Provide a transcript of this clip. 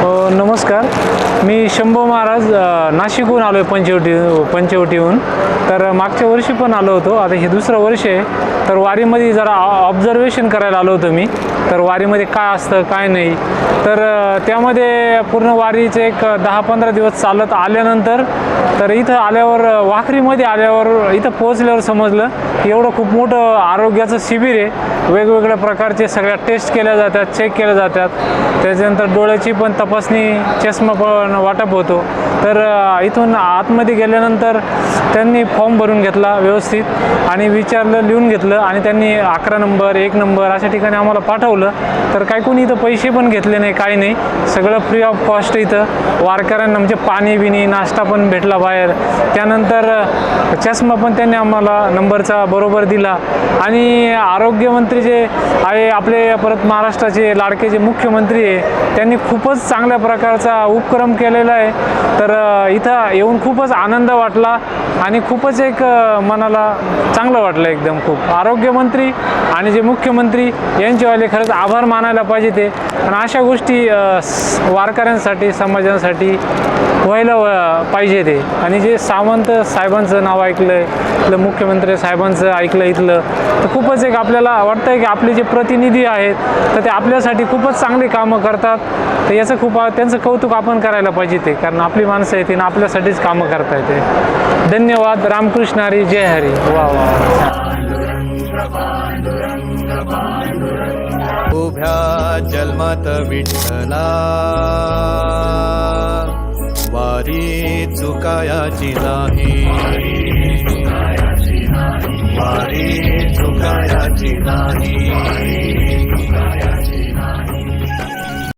हो, नमस्कार. मी शंभू महाराज नाशिकहून आलो आहे पंचवटी पंचवटीहून. तर मागच्या वर्षी पण आलो होतो. आता हे दुसरं वर्ष आहे. तर वारीमध्ये जरा ऑब्झर्वेशन करायला आलो होतो मी. तर वारीमध्ये काय असतं काय नाही. तर त्यामध्ये पूर्ण वारीचे एक दहा पंधरा दिवस चालत आल्यानंतर तर इथं आल्यावर वाखरीमध्ये आल्यावर इथं पोहोचल्यावर समजलं की एवढं खूप मोठं आरोग्याचं शिबिर आहे. वेगवेगळ्या प्रकारचे सगळ्या टेस्ट केल्या जातात चेक केल्या जातात. त्याच्यानंतर डोळ्याची पण तप तपासणी चष्मा पण वाटप होतो तर इथून आतमध्ये गेल्यानंतर त्यांनी फॉर्म भरून घेतला व्यवस्थित आणि विचारलं लिहून घेतलं आणि त्यांनी अकरा नंबर एक नंबर अशा ठिकाणी आम्हाला पाठवलं. तर काही कोणी इथं पैसे पण घेतले नाही काही नाही. सगळं फ्री ऑफ कॉस्ट इथं. वारकऱ्यांना म्हणजे पाणी बिणी नाश्ता पण भेटला बाहेर. त्यानंतर चष्मा पण त्यांनी आम्हाला नंबरचा बरोबर दिला. आणि आरोग्यमंत्री जे आहे आपले परत महाराष्ट्राचे लाडके जे मुख्यमंत्री आहे त्यांनी खूपच चांगल्या प्रकारचा उपक्रम केलेला आहे. तर तर इथं येऊन खूपच आनंद वाटला आणि खूपच एक मनाला चांगलं वाटलं एकदम खूप. आरोग्यमंत्री आणि जे मुख्यमंत्री यांचेवाले खरंच आभार मानायला पाहिजे ते. आणि अशा गोष्टी वारकऱ्यांसाठी समाजासाठी व्हायला पाहिजे ते. आणि जे सावंत साहेबांचं नाव ऐकलं आहे इथलं मुख्यमंत्री साहेबांचं ऐकलं इथलं तर खूपच एक आपल्याला वाटतं की आपले जे प्रतिनिधी आहेत तर ते आपल्यासाठी खूपच चांगली कामं करतात. तर याचं खूप त्यांचं कौतुक आपण करायला पाहिजे ते. कारण आपली माणसं येतील आपल्यासाठीच कामं करता येते धन्यवाद रामकृष्ण हरी जय हरी. वा वा उभ्या जन्मत विठ्ठला वारी चुकायाची नाही. वारी चुकायाची नाही.